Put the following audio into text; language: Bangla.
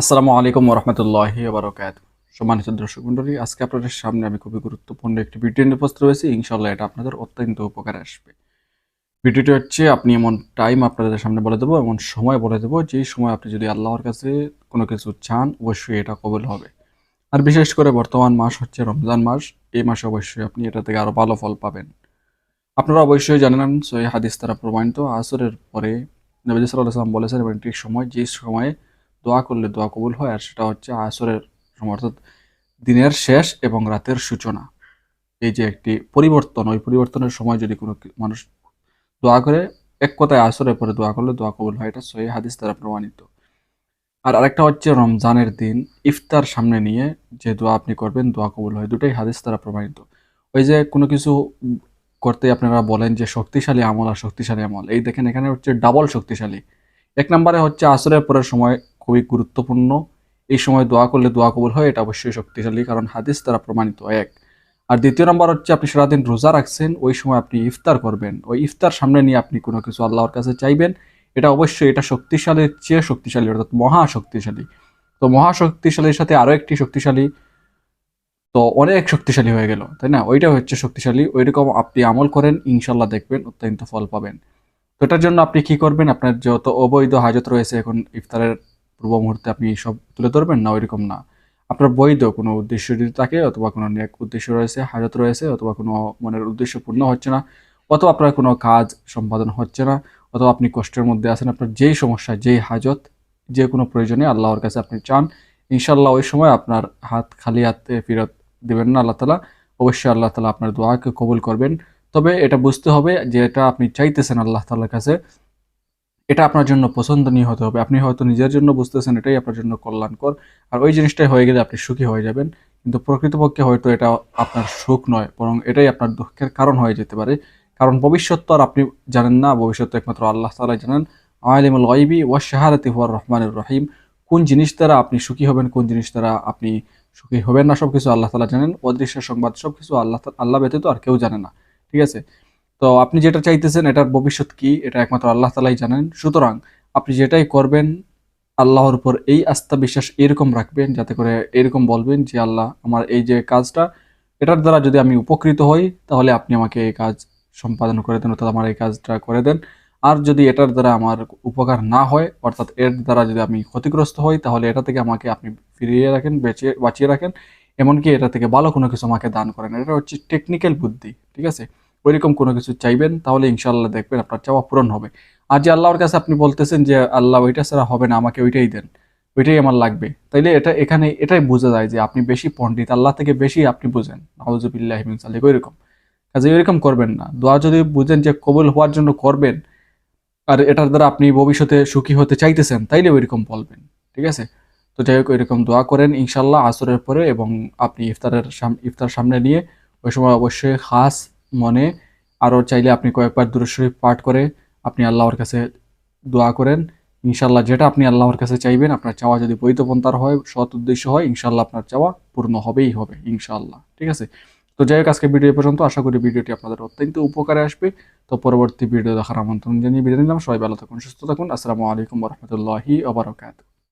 আসসালামু আলাইকুম রহমতুল্লাহি বারকাত সম্মানিত দর্শক মন্ডলী আজকে আপনাদের সামনে আমি খুবই গুরুত্বপূর্ণ একটি ভিডিও নিয়ে উপস্থিত হয়েছি। ইনশাল্লাহ এটা আপনাদের অত্যন্ত উপকারে আসবে। ভিডিওটি হচ্ছে, আপনি এমন টাইম আপনাদের সামনে বলে দেবো, এমন সময় বলে দেবো, যে সময় আপনি যদি আল্লাহর কাছে কোনো কিছু চান, অবশ্যই এটা কবুল হবে। আর বিশেষ করে বর্তমান মাস হচ্ছে রমজান মাস, এই মাসে অবশ্যই আপনি এটা থেকে আরও ভালো ফল পাবেন। আপনারা অবশ্যই জানেন সই হাদিস তারা প্রমাণিত, আসরের পরে নবী সাল্লাহ সাল্লাম বলেছেন, এবং একটি সময়, যে সময়ে দোয়া করলে দোয়া কবুল হয়, আর সেটা হচ্ছে আসরের সময়, অর্থাৎ দিনের শেষ এবং রাতের সূচনা। এই যে একটি পরিবর্তন, ওই পরিবর্তনের সময় যদি কোনো মানুষ দোয়া করে, এক কথায় আসরের পরে দোয়া করলে দোয়া কবুল হয়, এটা সহি হাদিস দ্বারা প্রমাণিত। আর আরেকটা হচ্ছে রমজানের দিন, ইফতার সামনে নিয়ে যে দোয়া আপনি করবেন, দোয়া কবুল হয়, দুটাই হাদিস দ্বারা প্রমাণিত। ওই যে কোনো কিছু করতে আপনারা বলেন যে শক্তিশালী আমল আর শক্তিশালী আমল, এই দেখেন এখানে হচ্ছে ডাবল শক্তিশালী। এক নম্বরে হচ্ছে আসরের পরের সময় খুবই গুরুত্বপূর্ণ। এই সময় দোয়া করলে দোয়া কবুল হয়, এটা অবশ্যই শক্তিশালী, কারণ হাদিস দ্বারা প্রমাণিত এক। আর দ্বিতীয় নম্বর হচ্ছে, আপনি সারাদিন রোজা রাখছেন, ওই সময় আপনি ইফতার করবেন। ওই ইফতার সামনে নিয়ে আপনি কোনো কিছু আল্লাহর কাছে চাইবেন, এটা অবশ্যই, এটা শক্তিশালীর চেয়ে শক্তিশালী, অর্থাৎ মহা শক্তিশালী। তো মহা শক্তিশালীর সাথে আরও একটি শক্তিশালী, তো অনেক শক্তিশালী হয়ে গেল, তাই না? ওইটা হচ্ছে শক্তিশালী, ওইরকম আপনি আমল করেন, ইনশাল্লাহ দেখবেন, অত্যন্ত ফল পাবেন। তো এটার জন্য আপনি কি করবেন? আপনার যত অবৈধ হাজত রয়েছে এখন ইফতারের পূর্ব মুহূর্তে আপনি সব তুলে ধরবেন না, ওইরকম না। আপনার বৈধ কোনো উদ্দেশ্য যদি থাকে অথবা কোনো নেক উদ্দেশ্য রয়েছে, হাজত রয়েছে অথবা কোনো মনের উদ্দেশ্য পূর্ণ হচ্ছে না, অথবা আপনার কোনো কাজ সম্পাদন হচ্ছে না, অথবা আপনি কষ্টের মধ্যে আছেন, আপনার যেই সমস্যা, যেই হাজত, যে কোনো প্রয়োজনে আল্লাহর কাছে আপনি চান ইনশাল্লাহ ওই সময় আপনার হাত খালি হাতে ফেরত দেবেন না আল্লাহ তালা। অবশ্যই আল্লাহ তালা আপনার দোয়াকে কবুল করবেন। তবে এটা বুঝতে হবে যে এটা আপনি চাইতেছেন আল্লাহ তালার কাছে এটা আপনার জন্য পছন্দনীয় হতে হবে। আপনি হয়তো নিজের জন্য বুঝতেছেন এটাই আপনার জন্য কল্যাণকর। আর ওই জিনিসটাই হয়ে গেলে আপনি সুখী হয়ে যাবেন। কিন্তু প্রকৃতপক্ষে হয়তো এটা আপনার সুখ নয়, বরং এটাই আপনার দুঃখের কারণ হয়ে যেতে পারে। কারণ ভবিষ্যৎ তো আর আপনি জানেন না, ভবিষ্যৎ একমাত্র আল্লাহ তালাই জানেন। আলিমুল গাইবি ও শাহারাতি হুয়ার রহমানুর রহিম। কোন জিনিস দ্বারা আপনি সুখী হবেন, কোন জিনিস দ্বারা আপনি সুখী হবেন না সব কিছু আল্লাহ তালা জানেন। অদৃশ্য সংবাদ সব কিছু আল্লাহ আল্লাহ ব্যতীত আর কেউ জানে না। ঠিক আছে? তো আপনি যেটা চাইতেছেন, এটার ভবিষ্যৎ কি? এটা একমাত্র আল্লাহ তালাই জানেন। সুতরাং আপনি যেটাই করবেন, আল্লাহর উপর এই আস্থা বিশ্বাস এরকম রাখবেন, যাতে করে এরকম বলবেন যে, আল্লাহ, আমার এই যে কাজটা, এটার দ্বারা যদি আমি উপকৃত হই, তাহলে আপনি আমাকে এই কাজ সম্পাদন করে দেন, অর্থাৎ আমার এই কাজটা করে দেন। আর যদি এটার দ্বারা আমার উপকার না হয়, অর্থাৎ এর দ্বারা যদি আমি ক্ষতিগ্রস্ত হই, তাহলে এটা থেকে আমাকে আপনি ফিরিয়ে রাখেন, বেঁচে, বাঁচিয়ে রাখেন। এমনকি এটা থেকে ভালো কোনো কিছু আমাকে দান করেন। এটা হচ্ছে টেকনিক্যাল বুদ্ধি, ঠিক আছে? ওইরকম কোনো কিছু চাইবেন, তাহলে ইনশাল্লাহ দেখবেন আপনার চাওয়া পূরণ হবে। আর যে আল্লাহর কাছে আপনি বলতেছেন যে, আল্লাহ ওইটা ছাড়া হবে না, আমাকে ওইটাই দেন, ওইটাই আমার লাগবে। তাইলে এটা এখানে, এটাই বোঝা যায় যে আপনি বেশি পণ্ডিত, আল্লাহ থেকে বেশি আপনি বুঝেন। নওয়াজুবিল্লাহ সালিক, ওইরকম। কাজে ওইরকম করবেন না। দোয়া যদি বুঝেন যে কবুল হওয়ার জন্য করবেন, আর এটার দ্বারা আপনি ভবিষ্যতে সুখী হতে চাইতেছেন, তাইলে ওইরকম বলবেন, ঠিক আছে? তো যাই হোক, ওইরকম দোয়া করেন ইনশাল্লাহ আসরের পরে এবং আপনি ইফতারের সাম, ইফতার সামনে নিয়ে ওই সময় অবশ্যই খাস মনে, আরও চাইলে আপনি কয়েকবার দূরশরীফ পাঠ করে আপনি আল্লাহর কাছে দোয়া করেন। ইনশাল্লাহ যেটা আপনি আল্লাহর কাছে চাইবেন, আপনার চাওয়া যদি বৈধপন্থার হয়, সৎ উদ্দেশ্য হয় ইনশাল্লাহ আপনার চাওয়া পূর্ণ হবেই হবে ইনশাল্লাহ ঠিক আছে? তো যাই হোক আজকে ভিডিও পর্যন্ত। আশা করি ভিডিওটি আপনাদের অত্যন্ত উপকারে আসবে। তো পরবর্তী ভিডিও দেখার আমন্ত্রণ জানিয়ে বিদায় নিলাম। সবাই ভালো থাকুন, সুস্থ থাকুন। আসসালামু আলাইকুম রহমতুল্লাহি আবরকাত